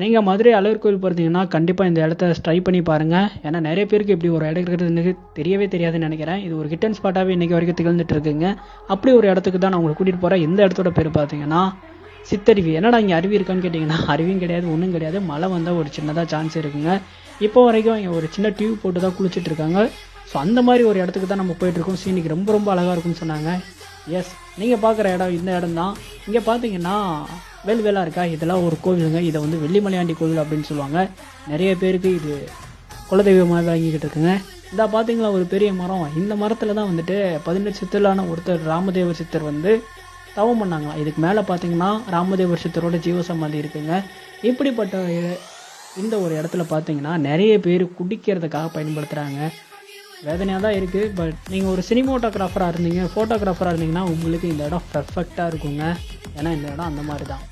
நீங்கள் மதுரை அழகர் கோயில் பார்த்தீங்கன்னா கண்டிப்பாக இந்த இடத்த ட்ரை பண்ணி பாருங்கள் ஏன்னா நிறைய பேருக்கு இப்படி ஒரு இடம் இருக்கிறது தெரியவே தெரியாதுன்னு நினைக்கிறேன். இது ஒரு ஹிட்டன் ஸ்பாட்டாகவே இன்றைக்கி வரைக்கும் திகழ்ந்துட்டு இருக்குங்க. அப்படி ஒரு இடத்துக்கு தான் நான் உங்களை கூட்டிகிட்டு போகிறேன் இந்த இடத்தோட பேர் பார்த்தீங்கன்னா சித்தருவி. என்னடா இங்கே அருவி இருக்கான்னு கேட்டிங்கன்னா அருவியும் கிடையாது ஒன்றும் கிடையாது. மழை வந்தால் ஒரு சின்னதாக சான்ஸ் இருக்குங்க. இப்போ வரைக்கும் இங்கே ஒரு சின்ன டியூப் போட்டு தான் குளிச்சுட்டு இருக்காங்க. ஸோ அந்த மாதிரி ஒரு இடத்துக்கு தான் நம்ம போயிட்டுருக்கோம் சீனிக்கு ரொம்ப ரொம்ப அழகாக இருக்கும்னு சொன்னாங்க. எஸ் நீங்கள் பார்க்குற இடம் இந்த இடம் தான். இங்கே பார்த்தீங்கன்னா வேல்வேலா இருக்கா? இதெல்லாம் ஒரு கோவிலுங்க இதை வந்து வெள்ளிமலையாண்டி கோவில் அப்படின்னு சொல்லுவாங்க. நிறைய பேருக்கு இது குலதெய்வமாக விளங்கிக்கிட்டு இருக்குங்க. இந்த பார்த்தீங்களா ஒரு பெரிய மரம். இந்த மரத்தில் தான் வந்துட்டு பதினெட்டு சித்தரான ஒருத்தர் ராமதேவர் சித்தர் வந்து தவம் பண்ணாங்களாம். இதுக்கு மேலே பார்த்தீங்கன்னா ராமதேவர் சித்தரோட ஜீவசமாதி இருக்குங்க. இப்படிப்பட்ட இந்த ஒரு இடத்துல பார்த்தீங்கன்னா நிறைய பேர் குடிக்கிறதுக்காக பயன்படுத்துகிறாங்க வேதனையாக தான் இருக்குது பட் நீங்கள் ஒரு சினிமோட்டோகிராஃபராக இருந்தீங்க ஃபோட்டோகிராஃபராக இருந்தீங்கன்னா உங்களுக்கு இந்த இடம் பர்ஃபெக்டாக இருக்குங்க. ஏன்னா இந்த இடம் அந்த மாதிரி தான்.